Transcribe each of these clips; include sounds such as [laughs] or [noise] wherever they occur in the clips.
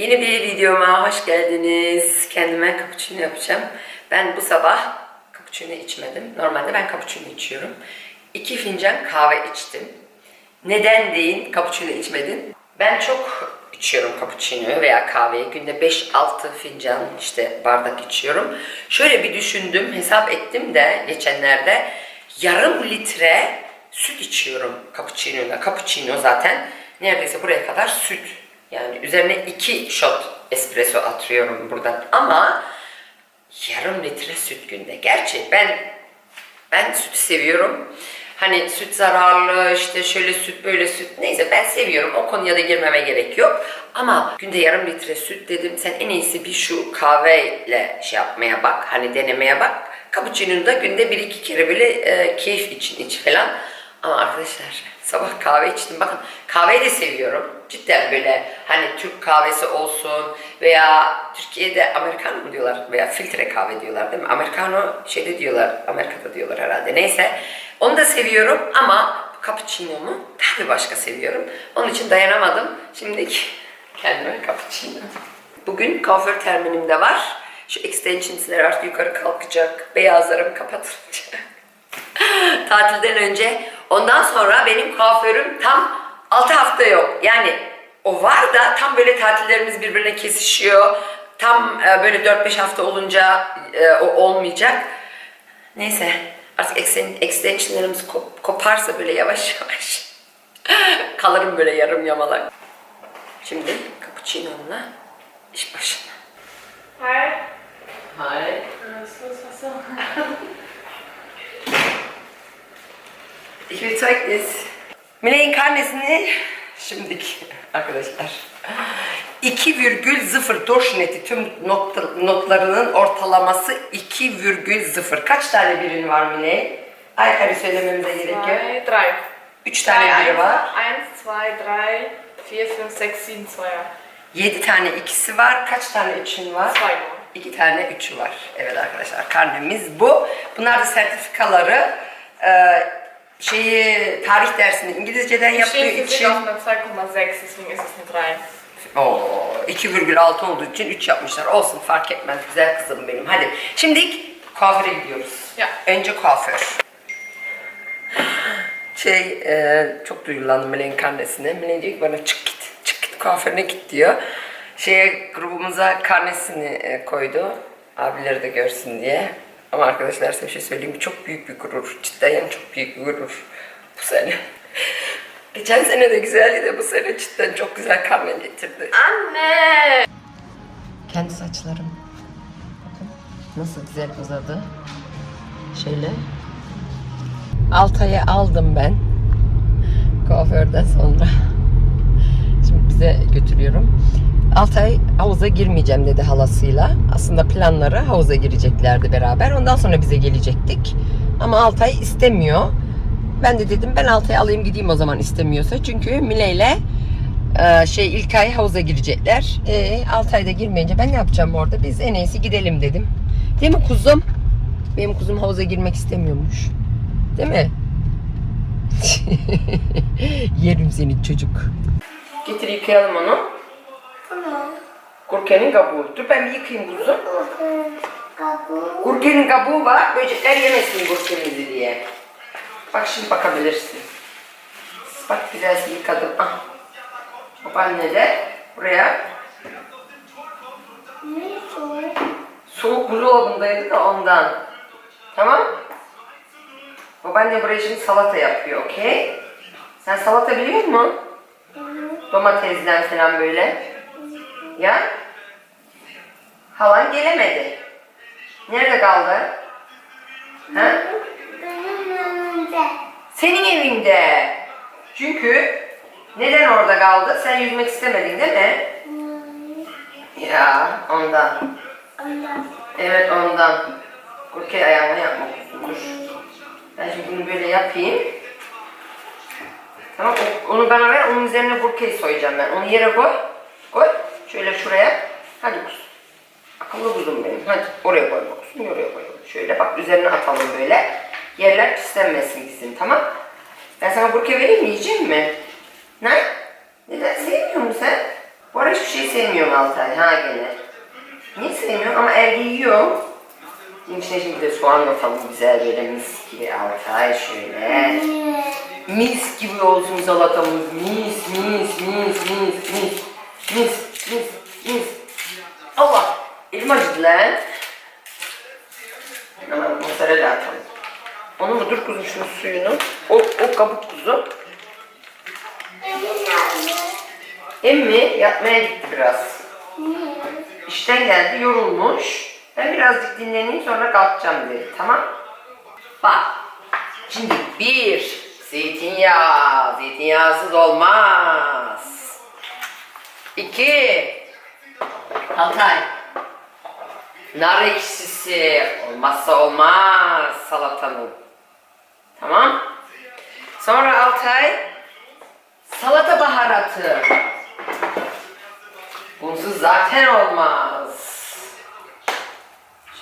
Yeni bir videoma hoş geldiniz. Kendime cappuccino yapacağım. Ben bu sabah cappuccino içmedim. Normalde ben cappuccino içiyorum. İki fincan kahve içtim. Neden deyin cappuccino içmedin? Ben çok içiyorum cappuccino veya kahveyi. Günde 5-6 fincan işte bardak içiyorum. Şöyle bir düşündüm, hesap ettim de geçenlerde yarım litre süt içiyorum cappuccino'da. Cappuccino zaten neredeyse buraya kadar süt. Yani üzerine iki shot espresso atıyorum buradan. Ama yarım litre süt günde. Gerçi ben ben sütü seviyorum. Hani süt zararlı, işte şöyle süt, böyle süt. Neyse ben seviyorum. O konuya da girmeme gerek yok. Ama günde yarım litre süt dedim. Sen en iyisi bir şu kahveyle şey yapmaya bak. Hani denemeye bak. Cappuccino'nu da günde bir iki kere böyle e, keyif için iç falan. Ama arkadaşlar sabah kahve içtim. Bakın kahveyi de seviyorum. Cidden böyle hani Türk kahvesi olsun veya Türkiye'de Americano mu diyorlar veya filtre kahve diyorlar değil mi? Americano şeyde diyorlar, Amerika'da diyorlar herhalde. Neyse onu da seviyorum ama cappuccino'mu daha bir başka seviyorum. Onun için dayanamadım. Şimdi [laughs] kendime cappuccino. Bugün kuaför terminimde var. Şu extensions'ler artık yukarı kalkacak. Beyazlarım kapatılacak. [laughs] Tatilden önce. Ondan sonra benim kuaförüm tam 6 hafta yok. Yani o var da tam böyle tatillerimiz birbirine kesişiyor. Tam e, böyle 4-5 hafta olunca e, o olmayacak. Neyse artık exten- extensionlarımız kop- koparsa böyle yavaş yavaş [laughs] kalırım böyle yarım yamalak. Şimdi cappuccino'mla iş başına. Så, så. Ich will zeig this. Meleğin karnesini şimdiki arkadaşlar 2,0 durchschnitt'i tüm nokta, notlarının ortalaması 2,0. Kaç tane birin var Mine? Ay söylememize gerekiyor. Zwei, drei. 3 Drei tane biri var. Einser, eins, zwei, drei, vier, fünf, sechs, sieben, Zweier. 7 tane ikisi var. Kaç tane üçün var? Zwei nur. İki tane üçü var. Evet arkadaşlar karnemiz bu. Bunlar da sertifikaları. Ee, şeyi tarih dersini İngilizceden yaptığı Steht Physik için auf einer 2,6, deswegen ist es eine 3. Oo, 2,6 olduğu için 3 yapmışlar. Olsun fark etmez. Güzel kızım benim. Hadi. Şimdi kuaföre gidiyoruz. Ya. Önce kuaför. Şey, e, çok duygulandım Meleğin karnesine. Meleğin diyor ki bana çık git, çık git kuaförüne git diyor. Şeye grubumuza karnesini e, koydu. Abileri de görsün diye. Ama arkadaşlar size bir şey söyleyeyim mi? Çok büyük bir gurur. Cidden yani çok büyük bir gurur. Bu sene. [laughs] Geçen sene de güzeldi de bu sene cidden çok güzel karne getirdi. Anne! Kendi saçlarım. Bakın nasıl güzel uzadı. Şöyle. Altay'ı aldım ben. Kuaförden sonra. Şimdi bize götürüyorum. Altay havuza girmeyeceğim dedi halasıyla. Aslında planları havuza gireceklerdi beraber. Ondan sonra bize gelecektik. Ama Altay istemiyor. Ben de dedim ben Altay'ı alayım gideyim o zaman istemiyorsa. Çünkü Mile ile ee, şey ilk ay havuza girecekler. Ee, 6 ayda girmeyince ben ne yapacağım orada? Biz en iyisi gidelim dedim. Değil mi kuzum? Benim kuzum havuza girmek istemiyormuş. Değil mi? [laughs] Yerim seni çocuk. Getir yıkayalım onu. Tamam. Gurkenin kabuğu. Dur ben bir yıkayayım. Bakın kabuğu. Gurkenin kabuğu var. Böcekler yemesin gurkemizi diye. Bak şimdi bakabilirsin. Bak güzelsin yıkadım. Ah. Babaanne de buraya Ne soğuk? Soğuk buzdolabındaydı da ondan. Tamam? Babaanne buraya şimdi salata yapıyor, okey? Sen salata biliyor musun? Domatesden falan böyle. Ya? Halan gelemedi. Nerede kaldı? Ha? Benim yanımda. Senin evinde. Çünkü neden orada kaldı? Sen yüzmek istemedin değil mi? Ya ondan. Ondan. Evet ondan. Okey ayağına yapma. Dur. Ben şimdi bunu böyle yapayım. Tamam onu bana ver. Onun üzerine burkeyi soyacağım ben. Onu yere koy. Koy. Şöyle şuraya. Hadi kuz. Akıllı kuzum benim. Hadi oraya koy kuzum. Oraya koy. Şöyle bak üzerine atalım böyle. Yerler pislenmesin bizim tamam. Ben sana burke vereyim mi? Yiyecek mi? Ne? Neden sevmiyor musun sen? Bu ara hiçbir şey sevmiyorum Altay. Ha gene. Niye sevmiyorum ama Ergi yiyor. Şimdi içine şimdi de soğanla falan güzel böyle mis gibi Altay şöyle. Mis gibi olsun salatamız. Mis, mis, mis, mis, mis. Mis, Allah! Elim acıdı lan. Hemen mozzarella atalım. Onu mu? Dur kuzum şunun suyunu. O, o kabuk kuzu. Emmi yatmaya gitti biraz. İşten geldi, yorulmuş. Ben birazcık dinleneyim sonra kalkacağım dedi. Tamam? Bak. Şimdi bir, zeytinyağı. Zeytinyağsız olmaz. İki, Altay. Nar ekşisi olmazsa olmaz salatanın. Tamam? Sonra Altay salata baharatı. Bunsuz zaten olmaz.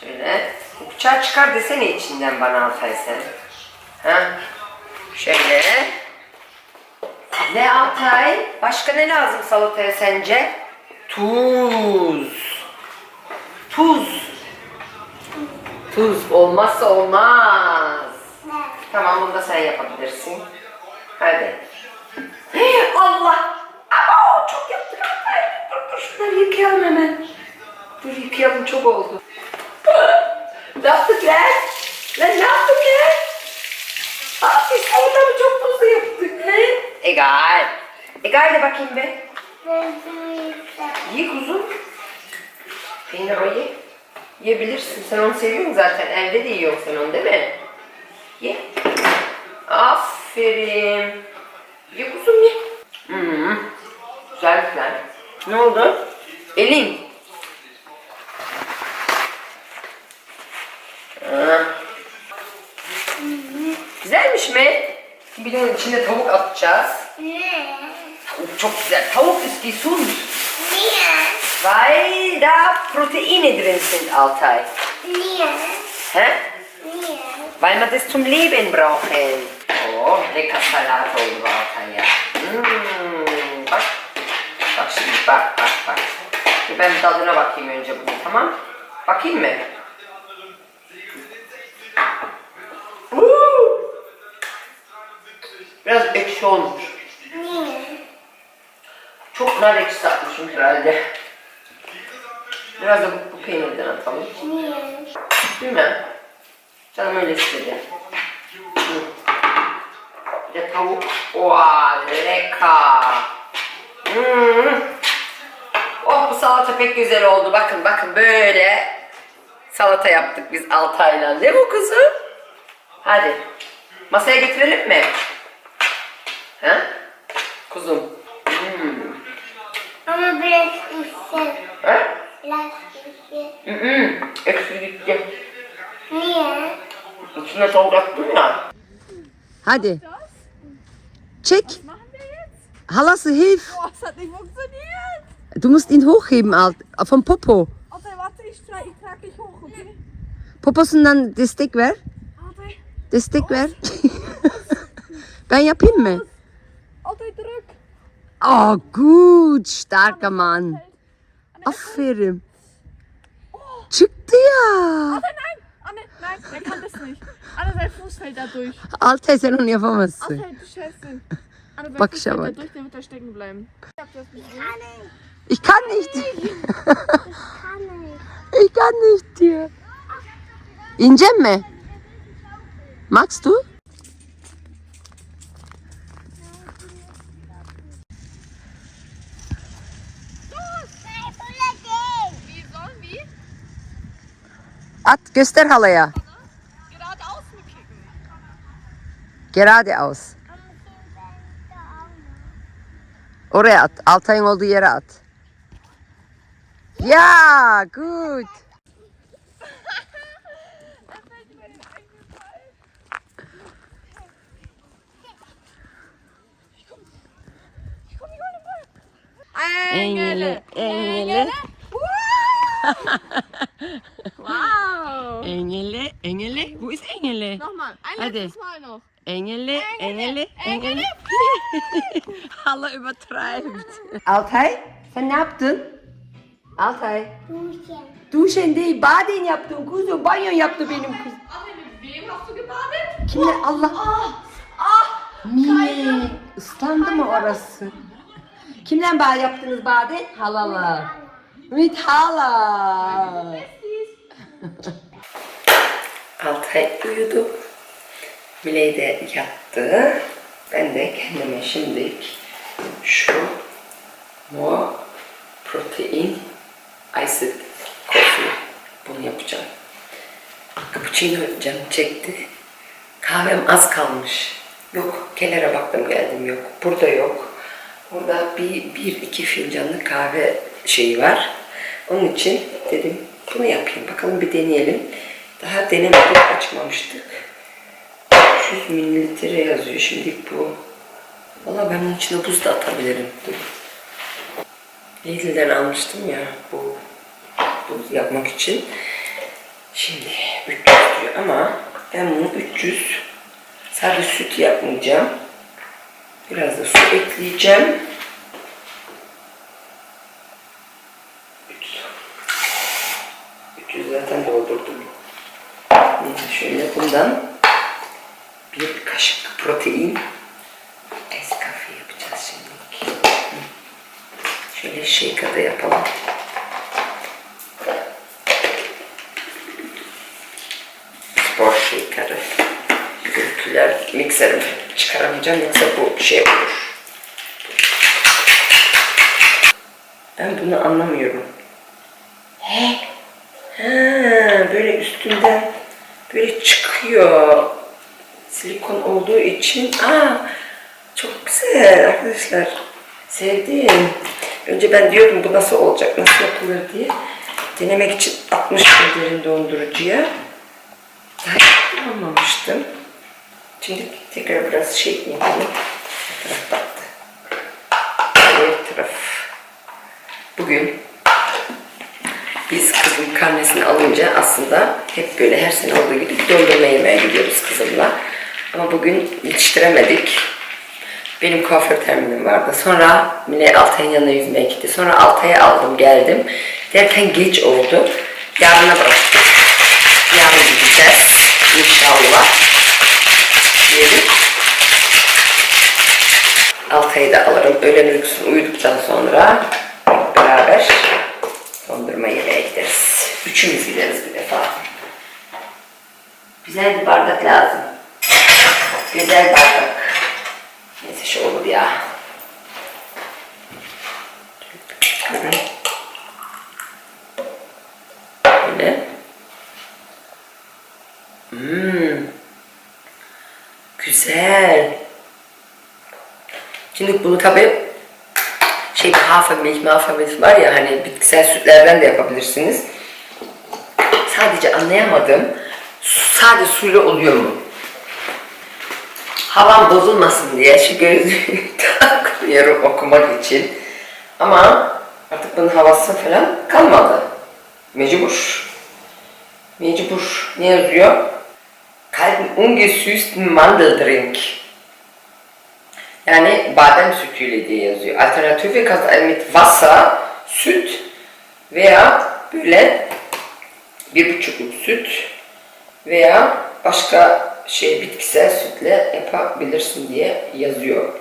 Şöyle bıçağı çıkar desene içinden bana Altay sen. Ha? Şöyle. Ne Altay? Başka ne lazım salataya sence? Tuz. Tuz. Tuz olmazsa olmaz. Tamam bunu da sen yapabilirsin. Hadi. [gasps] Allah! Aa, çok yaptık. Dur dur şunları yıkayalım hemen. Dur yıkayalım çok oldu. [gasps] ne yaptık lan? Lan ne yaptık lan? Aa, biz salatamı çok tuzlu yaptık he? Egal. Egal de bakayım be. Ye kuzum. Peynir o ye. Yiyebilirsin. Sen onu seviyorsun zaten. Evde de yiyorsun sen onu değil mi? Ye. Aferin. Ye kuzum ye. Hmm. Güzel güzel. Ne oldu? Elin. Güzelmiş mi? De içine tavuk atacağız. Ne? Tavuk çok güzel. Tavuk ist gesund. Niye? Weil da Proteine drin sind, Altay. Niye? Hä? Niye? Weil wir das zum Leben brauchen. Oh, lecker Salat oldu Altay ya. Hmm, bak. Bak şimdi bak bak bak. Ben tadına bakayım önce bunu tamam? Bakayım mı? Biraz ekşi olmuş. Çok nar ekşisi atmışım herhalde. Biraz da bu, bu peynirden atalım. Niye? Mi? Canım öyle istedi. Bir de tavuk. Oha, leka. Hmm. Oh bu salata pek güzel oldu. Bakın bakın böyle salata yaptık biz Altay'la. Ne bu kızım? Hadi. Masaya getirelim mi? Ha? Kuzum. Hmm. Ama biraz üşür. Ha? Biraz üşür. Hı hı. Eksi gitti. Niye? İçine tavuk attım ya. Hadi. Check. Halase, hilf. Boah, es hat nicht funktioniert. Du musst ihn hochheben, Alt. Vom Popo. Okay, warte, ich trage ich trag dich hoch, okay? Poposundan destek ver. Okay, Destek ver. [laughs] ben yapayım mı? Oh, gut. Starker Mann. Aferin. Çıktı ya. Anne, nein! Anne, nein, er kann das nicht. Anne, sein Fuß fällt da durch. Altay sen onu yapamazsın. Alter, du Scheiße. Anne, sein Bak Fuß fällt da durch, der wird da stecken bleiben. Ich hab das gesehen. Ich kann nicht. Kann ich. Ich kann nicht diyor. İnce mi? Magst du? At göster halaya. Geradeaus. Oraya at. Altay'ın olduğu yere at. Ya, gut. Engele, engele. Wow. Engele, engele. Wo ist Engele? Nochmal, ein Hadi. letztes Mal noch. Engele, Engele, Engele. [laughs] Hala übertreibt. [laughs] Altay, Sen ne yaptın? Altay. Duschen. Duşen değil, baden yaptın kuzum. Banyo yaptı benim kız. Wem hast du gebadet? Kimle? Allah. Ah! Mine. Islandı mı orası? Kimle bağ yaptınız baden? Halala. Mit hala. Altay uyudu. Miley de yattı. Ben de kendime şimdilik şu no protein iced coffee bunu yapacağım. Cappuccino canım çekti. Kahvem az kalmış. Yok, kelere baktım geldim yok. Burada yok. Burada bir, bir iki fincanlı kahve şeyi var. Onun için dedim bunu yapayım. Bakalım bir deneyelim. Daha denemedik, açmamıştık. 300 mililitre yazıyor şimdi bu. Valla ben bunun içine buz da atabilirim. Dur. Lidl'den almıştım ya bu buz yapmak için. Şimdi 300 diyor ama ben bunu 300 sadece süt yapmayacağım. Biraz da su ekleyeceğim. 300. 300 zaten doldurdum. Neyse şöyle bundan bir kaşık protein Nescafe yapacağız şimdi. Şöyle shaker'da yapalım. Spor shaker'ı. Ülküler mikserim çıkaramayacağım yoksa bu şey olur. Ben bunu anlamıyorum. He? Ha, böyle üstünden böyle çıkıyor. Silikon olduğu için. Aa, çok güzel arkadaşlar. Sevdim. Önce ben diyordum bu nasıl olacak, nasıl yapılır diye. Denemek için 60 bin derin dondurucuya. Daha hiç kullanmamıştım. Şimdi tekrar biraz şey yapalım. Bir taraf battı. Diğer taraf. Bugün biz kızın karnesini alınca aslında hep böyle her sene olduğu gibi dondurma yemeye gidiyoruz kızımla. Ama bugün yetiştiremedik. Benim kuaför terminim vardı. Sonra Mine Altay'ın yanına yüzmeye gitti. Sonra Altay'ı aldım geldim. Derken geç oldu. Yarına bıraktık. Gideceğiz. İnşallah. Diyelim. Altay'ı da alırım. Öğlen uykusu uyuduktan sonra beraber dondurma yemeye gideriz. Üçümüz gideriz bir defa. Güzel bir bardak lazım. Güzel bardak. Neyse şu olur ya. Böyle. Hmm. Güzel. Şimdi bunu tabi şey Hafermilch, Hafermilch var ya hani bitkisel sütlerden de yapabilirsiniz. Sadece anlayamadım. Sadece suyla oluyor mu? Havam bozulmasın diye şu gözlüğü [laughs] takmıyorum okumak için. Ama artık bunun havası falan kalmadı. Mecbur. Mecbur. Ne yazıyor? Kalten ungesüßten Mandeldrink. Yani badem sütüyle diye yazıyor. Alternatife kannst mit Wasser, süt veya böyle bir buçukluk süt veya başka şey bitkisel sütle yapabilirsin diye yazıyor.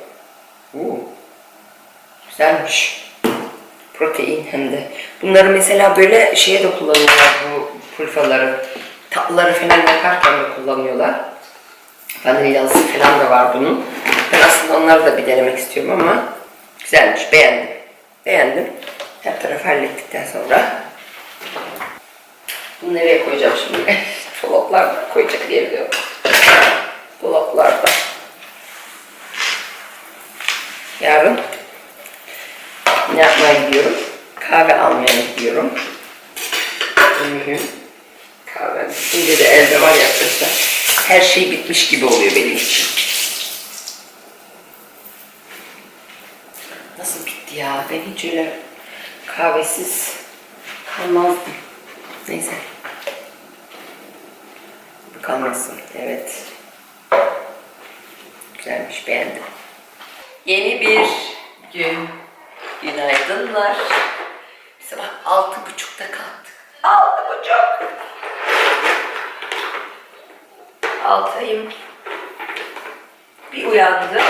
Oo. Güzelmiş. Protein hem de. Bunları mesela böyle şeye de kullanıyorlar bu pulfaları. Tatlıları falan yaparken de kullanıyorlar. Vanilyalısı falan da var bunun. Ben aslında onları da bir denemek istiyorum ama güzelmiş, beğendim. Beğendim. Her tarafı hallettikten sonra bunu nereye koyacağım şimdi? [laughs] Dolaplarda koyacak yeri de yok. Dolaplarda. Yarın ne yapmaya gidiyorum? Kahve almaya gidiyorum. Hı-hı. Kahve. Şimdi de elde var ya arkadaşlar. Her şey bitmiş gibi oluyor benim için. Nasıl bitti ya? Ben hiç öyle kahvesiz kalmazdım. Neyse. Bu kalmasın. Evet. Güzelmiş. Beğendim. Yeni bir gün. Günaydınlar. Sabah altı buçukta kalktık. Altı buçuk. Altayım. Bir uyandı.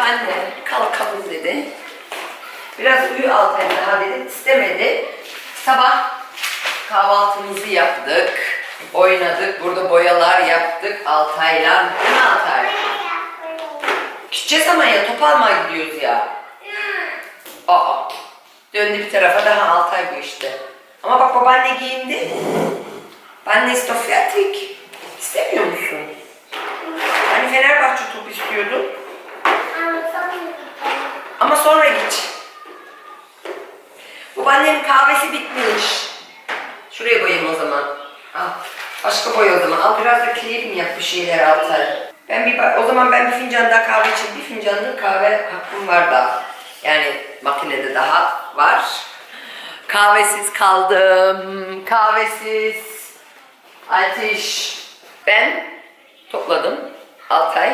Anne kalkalım dedi. Biraz uyu Altay daha dedim. istemedi. Sabah kahvaltımızı yaptık. Oynadık. Burada boyalar yaptık Altay'la. Değil mi Altay? Gideceğiz ama ya top almaya gidiyoruz ya. Aa. Döndü bir tarafa daha Altay bu işte. Ama bak babaanne giyindi. Ben Nesto fertig. İstemiyor musun? Hani Fenerbahçe top istiyordun. Ama sonra git. Babaannenin kahvesi bitmiş. Şuraya boyayayım o zaman. Al. Başka boy o zaman. Al biraz da mi yap bir şeyler Altay. Ben bir o zaman ben bir fincan daha kahve için bir fincanlık kahve hakkım var daha. Yani makinede daha var. Kahvesiz kaldım. Kahvesiz. Ateş. Ben topladım. Altay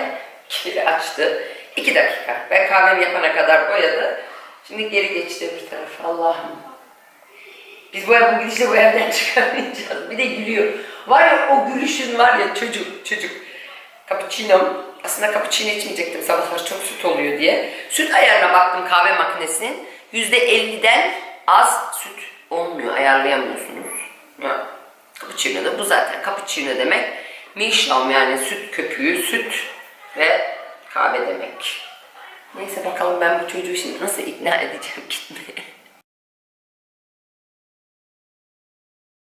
kiri açtı. İki dakika. Ben kahvemi yapana kadar boyadı. Şimdi geri geçti bir tarafa. Allah'ım. Biz bu, bu gidişle bu evden [laughs] çıkamayacağız. Bir de gülüyor. Var ya o gülüşün var ya çocuk çocuk. Cappuccino. Aslında cappuccino içmeyecektim sabahlar çok süt oluyor diye. Süt ayarına baktım kahve makinesinin. %50'den az süt olmuyor. Ayarlayamıyorsunuz. Ya. Cappuccino da bu zaten. Cappuccino demek Milchschaum yani süt köpüğü, süt ve kahve demek. Neyse bakalım ben bu çocuğu şimdi nasıl ikna edeceğim [laughs] gitmeye.